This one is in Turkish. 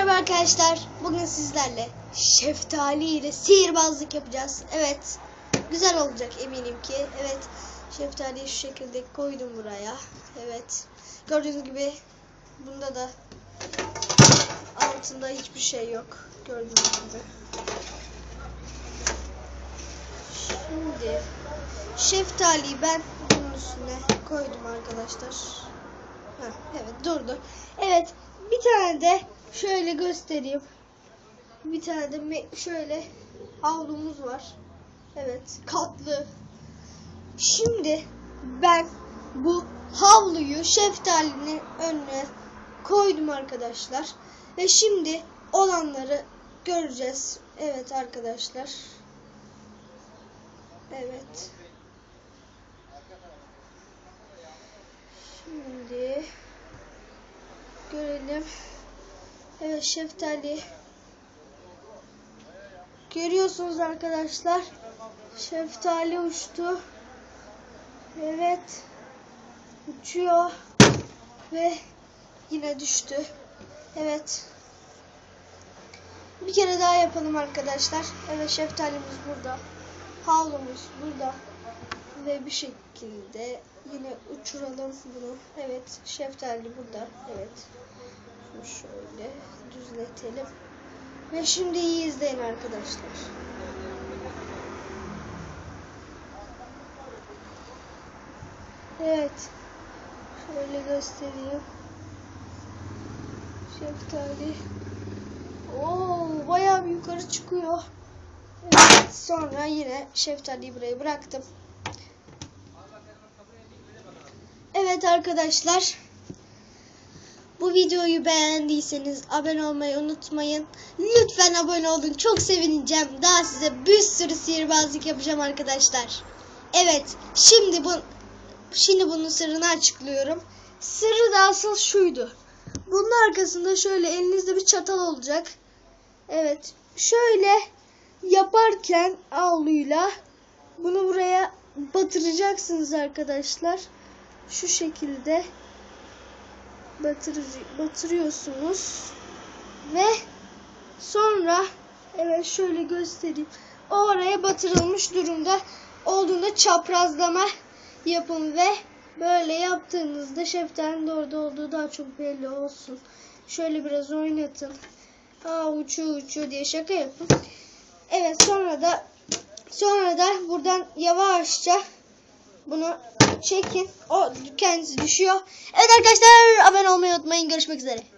Merhaba arkadaşlar. Bugün sizlerle şeftali ile sihirbazlık yapacağız. Evet. Güzel olacak eminim ki. Evet. Şeftaliyi şu şekilde koydum buraya. Evet. Gördüğünüz gibi bunda da altında hiçbir şey yok. Gördüğünüz gibi. Şimdi şeftaliyi ben bunun üstüne koydum arkadaşlar. Heh, evet durdu. Evet bir tane de şöyle göstereyim. Bir tane de şöyle havlumuz var. Evet katlı. Şimdi ben bu havluyu şeftalinin önüne koydum arkadaşlar. Ve şimdi olanları göreceğiz. Evet arkadaşlar. Evet. Şimdi görelim. Evet şeftali. Görüyorsunuz arkadaşlar. Şeftali uçtu. Evet. Uçuyor. Ve yine düştü. Evet. Bir kere daha yapalım arkadaşlar. Evet şeftalimiz burada. Havlumuz burada. Ve bir şekilde yine uçuralım bunu. Evet şeftali burada. Evet. Şunu şöyle düzletelim. Ve şimdi iyi izleyin arkadaşlar. Evet. Şöyle göstereyim. Şeftali. Oo, bayağı bir yukarı çıkıyor. Evet, sonra yine şeftaliyi buraya bıraktım. Evet arkadaşlar. Videoyu beğendiyseniz abone olmayı unutmayın. Lütfen abone olun. Çok sevineceğim. Daha size bir sürü sihirbazlık yapacağım arkadaşlar. Evet. Şimdi bu şimdi bunun sırrını açıklıyorum. Sırrı da asıl şuydu. Bunun arkasında şöyle elinizde bir çatal olacak. Evet. Şöyle yaparken avluyla bunu buraya batıracaksınız arkadaşlar. Şu şekilde batırı, batırıyorsunuz ve sonra evet şöyle göstereyim. Oraya batırılmış durumda olduğunda çaprazlama yapın ve böyle yaptığınızda şeftalinin de orada olduğu daha çok belli olsun. Şöyle biraz oynatın. Aa uçuyor uçuyor diye şaka yapın. Evet sonra da sonra da buradan yavaşça bunu çekin. O kendisi düşüyor. Evet arkadaşlar abone olmayı unutmayın. Görüşmek üzere.